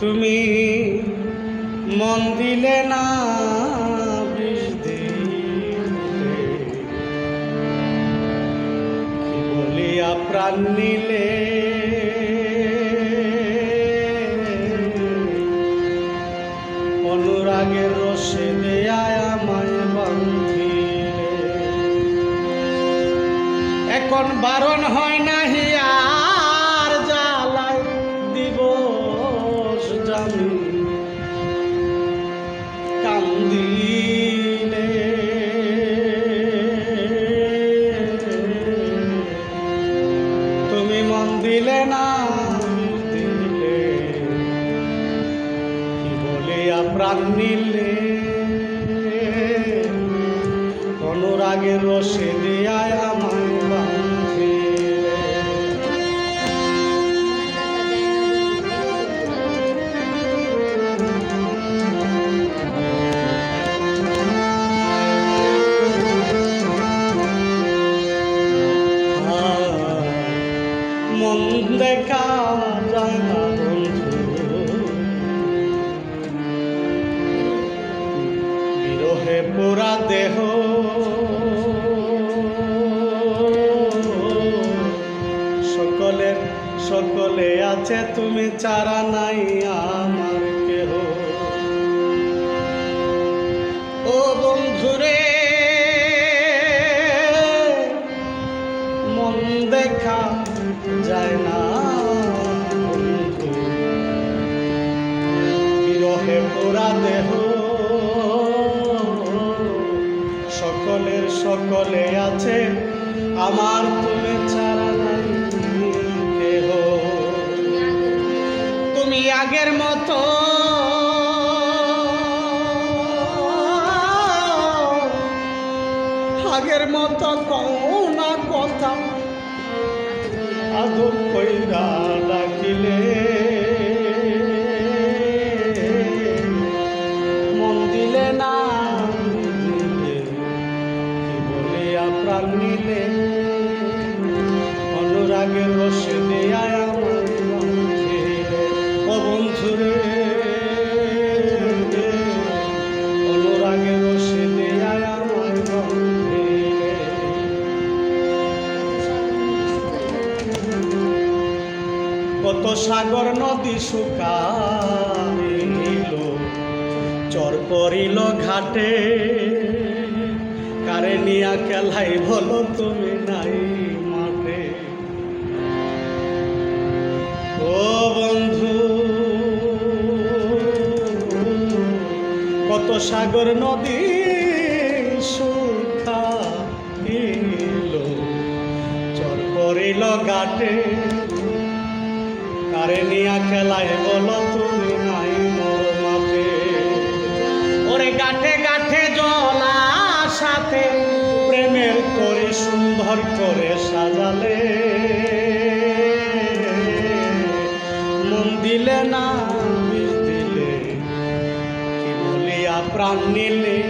তুমি মন দিলে না বিষ দিলে। বলিয়া প্রাণ নিলে? অনুরাগের রসে দেয়ায় আমায় বান্ধিলে। এখন বারণ হয় নাহি আর নিলে অনুরাগের রসে পোড়া দেহ। সকলের, সকলে আছে, তুমি চারা নাই আমার কেহ। ও বন্ধুরে, মন দেখা যায় না বন্ধু। বিরহে পোড়া দেহ। সকলে আছে। আমার তুমি ছাড়া নাই কেহ। তুমি আগের মতো। আগের মতো কও না কথা। আদর কইরা প্রাণ নিলে অনুরাগের রসে দেয়ায় আমার ও বন্ধুরে অনুরাগের রসে দেয়ায় আমার কত সাগর নদী শুকাইল, চর পড়িল ঘাটে। কারে নিয়া খেলাই বলো তুমি নাই মাঠে। ও বন্ধু, কত সাগর নদী ঘাটে। কারে নিয়া খেলায় বলো তুমি সুন্দর করে সাজালে। মন দিলে না দিলে। কি বলিয়া প্রাণ নিলে?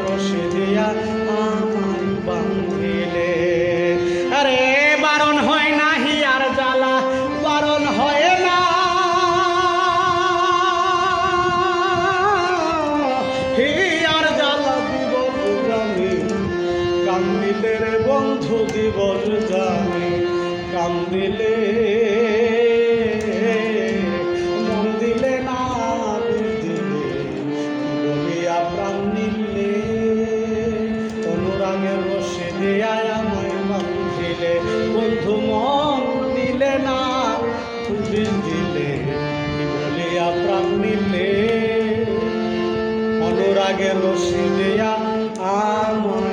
রসে বান্ধিলে আরে, বারণ হয় না হিয়ার জ্বালা, বারণ হয় না। জ্বালা কান্দিলে বন্ধু দিবস জানি কান্দিলে রসে দেয়ায় আমার বান্ধিলে বন্ধু মন দিলে না তুই দিলে বলিয়া প্রাণ নিলে অনুরাগের রসি দেয়া আমায়